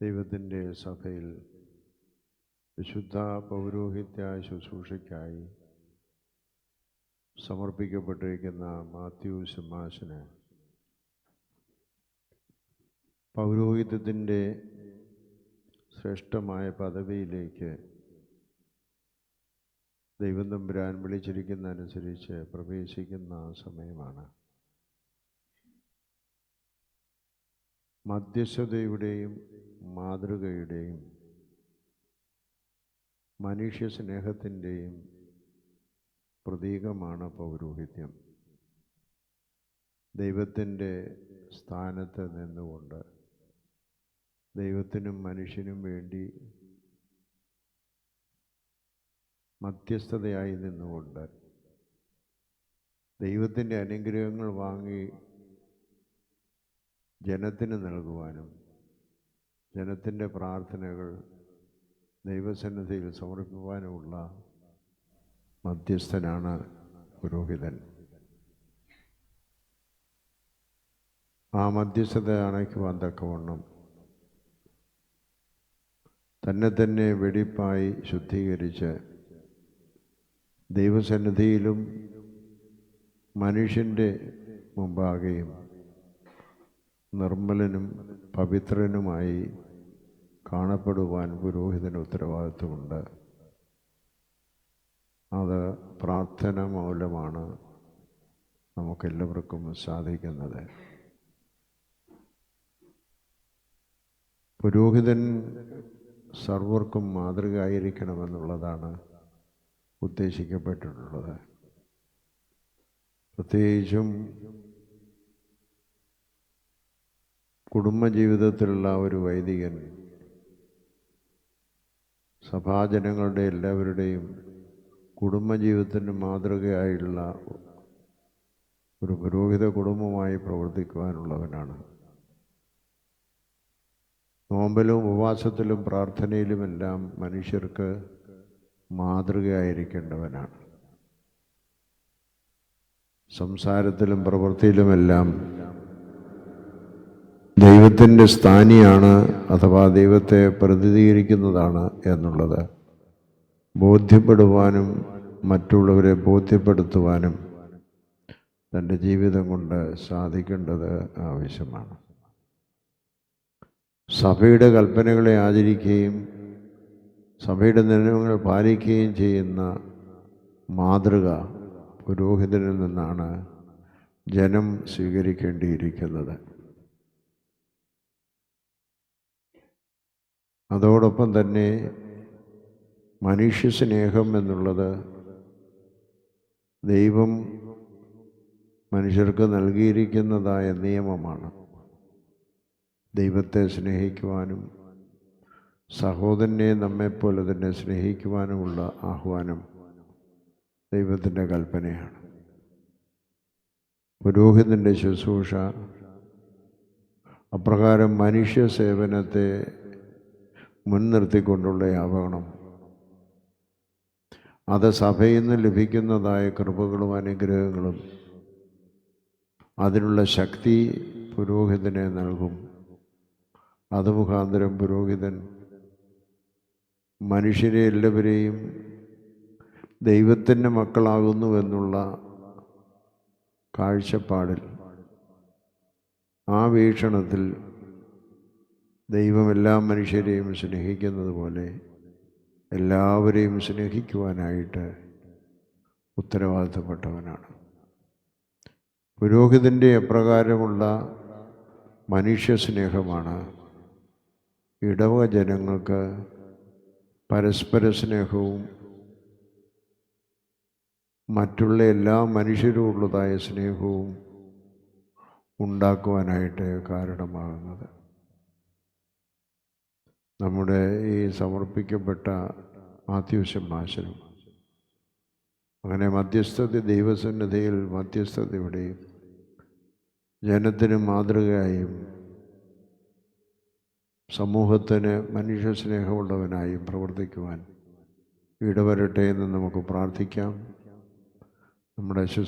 ദൈവത്തിന്റെ സഭയിൽ വിശുദ്ധ പൗരോഹിത്യ ശുശ്രൂഷയ്ക്കായി സമർപ്പിക്കപ്പെട്ടിരിക്കുന്ന മാത്യു സിംഹാസന് പൗരോഹിത്യത്തിന്റെ ശ്രേഷ്ഠമായ പദവിയിലേക്ക് ദൈവം തമ്പുരാൻ വിളിച്ചിരിക്കുന്ന അനുസരിച്ച് പ്രവേശിക്കുന്ന സമയമാണ്. മധ്യസ്ഥതയുടെയും മാതൃകയുടെയും മനുഷ്യ സ്നേഹത്തിന്റെയും പ്രതീകമാണ് പൗരോഹിത്യം. ദൈവത്തിന്റെ സ്ഥാനത്ത് നിന്നുകൊണ്ട് ദൈവത്തിനും മനുഷ്യനും വേണ്ടി മധ്യസ്ഥതയായി നിന്നുകൊണ്ട് ദൈവത്തിന്റെ അനുഗ്രഹങ്ങൾ വാങ്ങി ജനത്തിന് നൽകുവാനും ജനത്തിന്റെ പ്രാർത്ഥനകൾ ദൈവസന്നിധിയിൽ സമർപ്പിക്കുവാനുമുള്ള മധ്യസ്ഥനാണ് പുരോഹിതൻ. ആ മധ്യസ്ഥത അണയ്ക്കുവാൻ തക്കവണ്ണം. തന്നെ തന്നെ വെടിപ്പായി ശുദ്ധീകരിച്ച് ദൈവസന്നിധിയിലും മനുഷ്യന്റെ മുമ്പാകെയും നിർമ്മലനും പവിത്രനുമായി കാണപ്പെടുവാൻ പുരോഹിതന് ഉത്തരവാദിത്വമുണ്ട്. അത് പ്രാർത്ഥന മൂലമാണ് നമുക്കെല്ലാവർക്കും സാധിക്കുന്നത്. പുരോഹിതൻ സർവർക്കും മാതൃകയായിരിക്കണമെന്നുള്ളതാണ് ഉദ്ദേശിക്കപ്പെട്ടിട്ടുള്ളത്. പ്രത്യേകിച്ചും കുടുംബജീവിതത്തിലുള്ള ഒരു വൈദികൻ സഭാജനങ്ങളുടെ എല്ലാവരുടെയും കുടുംബജീവിതത്തിന്റെ മാതൃകയായുള്ള ഒരു പുരോഹിത കുടുംബമായി പ്രവർത്തിക്കുവാനുള്ളവനാണ്. നോമ്പിലും ഉപവാസത്തിലും പ്രാർത്ഥനയിലുമെല്ലാം മനുഷ്യർക്ക് മാതൃകയായിരിക്കേണ്ടവനാണ്. സംസാരത്തിലും പ്രവൃത്തിയിലുമെല്ലാം ദൈവത്തിന്റെ സ്ഥാനിയാണ് അഥവാ ദൈവത്തെ പ്രതിനിധീകരിക്കുന്നതാണ് എന്നുള്ളത്. ബോധ്യപ്പെടുവാനും മറ്റുള്ളവരെ ബോധ്യപ്പെടുത്തുവാനും തന്റെ ജീവിതം കൊണ്ട് സാധിക്കേണ്ടത് ആവശ്യമാണ്. സഭയുടെ കൽപ്പനകളെ ആചരിക്കുകയും സഭയുടെ നിയമങ്ങൾ പാലിക്കുകയും ചെയ്യുന്ന മാതൃക പുരോഹിതനിൽ നിന്നാണ് ജനം സ്വീകരിക്കേണ്ടിയിരിക്കുന്നത്. അതോടൊപ്പം തന്നെ മനുഷ്യ സ്നേഹം എന്നുള്ളത് ദൈവം മനുഷ്യർക്ക് നൽകിയിരിക്കുന്നതായ നിയമമാണ്. ദൈവത്തെ സ്നേഹിക്കുവാനും സഹോദരനെ നമ്മെപ്പോലെ തന്നെ സ്നേഹിക്കുവാനുമുള്ള ആഹ്വാനം ദൈവത്തിന്റെ കൽപ്പനയാണ്. പുരോഹിതന്റെ ശുശ്രൂഷ അപ്രകാരം മനുഷ്യ സേവനത്തെ മുൻനിർത്തിക്കൊണ്ടുള്ളയാവണം അത് സഭയിൽ നിന്ന് ലഭിക്കുന്നതായ കൃപകളും അനുഗ്രഹങ്ങളും അതിനുള്ള ശക്തി പുരോഹിതനെ നൽകും. അത് മുഖാന്തരം പുരോഹിതൻ മനുഷ്യരെ എല്ലാവരെയും ദൈവത്തിന്റെ മക്കളാകുന്നു എന്നുള്ള കാഴ്ചപ്പാടിൽ ആ വീക്ഷണത്തിൽ ദൈവം എല്ലാ മനുഷ്യരെയും സ്നേഹിക്കുന്നത് പോലെ എല്ലാവരെയും സ്നേഹിക്കുവാനായിട്ട് ഉത്തരവാദിത്തപ്പെട്ടവനാണ്. പുരോഹിതന്റെ എപ്രകാരമുള്ള മനുഷ്യ സ്നേഹമാണ് ഇടവക ജനങ്ങൾക്ക് പരസ്പര സ്നേഹവും മറ്റുള്ള എല്ലാ മനുഷ്യരും ഉള്ളതായ സ്നേഹവും ഉണ്ടാക്കുവാനായിട്ട് കാരണമാകുന്നത്. നമ്മുടെ ഈ സമർപ്പിക്കപ്പെട്ട മാത്യുശം മാശനും അങ്ങനെ മധ്യസ്ഥത ദൈവസന്നിധിയിൽ മധ്യസ്ഥതയുടെയും ജനത്തിന് മാതൃകയായും സമൂഹത്തിന് മനുഷ്യ സ്നേഹമുള്ളവനായും പ്രവർത്തിക്കുവാൻ ഇടവരട്ടെ എന്ന് നമുക്ക് പ്രാർത്ഥിക്കാം. നമ്മുടെ